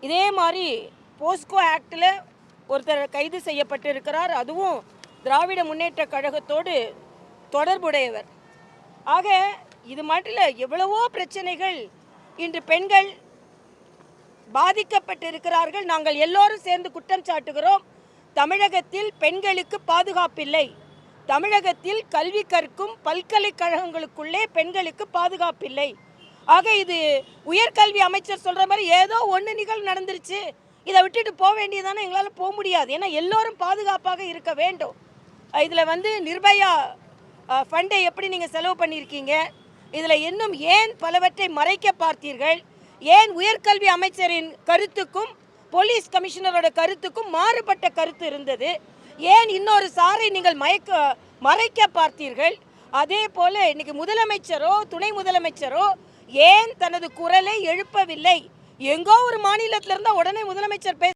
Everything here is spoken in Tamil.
இதே மாதிரி போஸ்கோ ஆக்டில் ஒருத்தர் கைது செய்யப்பட்டிருக்கிறார். அதுவும் திராவிட முன்னேற்ற கழகத்தோடு தொடர்புடையவர். ஆக இது மட்டும் எவ்வளவோ பிரச்சனைகள் இன்று பெண்கள் பாதிக்கப்பட்டிருக்கிறார்கள். நாங்கள் எல்லோரும் சேர்ந்து குற்றம் சாட்டுகிறோம். தமிழகத்தில் பெண்களுக்கு பாதுகாப்பில்லை. தமிழகத்தில் கல்வி கற்கும் பல்கலைக்கழகங்களுக்குள்ளே பெண்களுக்கு பாதுகாப்பில்லை. ஆக இது உயர்கல்வி அமைச்சர் சொல்ற மாதிரி ஏதோ ஒன்று நிகழ்வு நடந்துருச்சு. இதை விட்டுட்டு போக வேண்டியதானே எங்களால் போக முடியாது. ஏன்னா எல்லோரும் பாதுகாப்பாக இருக்க வேண்டும். இதில் வந்து நிர்பயா ஃபண்டை எப்படி நீங்கள் செலவு பண்ணியிருக்கீங்க? இதில் இன்னும் ஏன் பலவற்றை மறைக்க பார்த்தீர்கள்? ஏன் உயர்கல்வி அமைச்சரின் கருத்துக்கும் போலீஸ் கமிஷனரோட கருத்துக்கும் மாறுபட்ட கருத்து இருந்தது? ஏன் இன்னொரு சாரை நீங்கள் மயக்க மறைக்க பார்த்தீர்கள்? அதே போல் இன்றைக்கி முதலமைச்சரோ துணை முதலமைச்சரோ ஏன் தனது குரலை எழுப்பவில்லை? எங்கோ ஒரு மாநிலத்திலிருந்தா உடனே முதலமைச்சர் பேச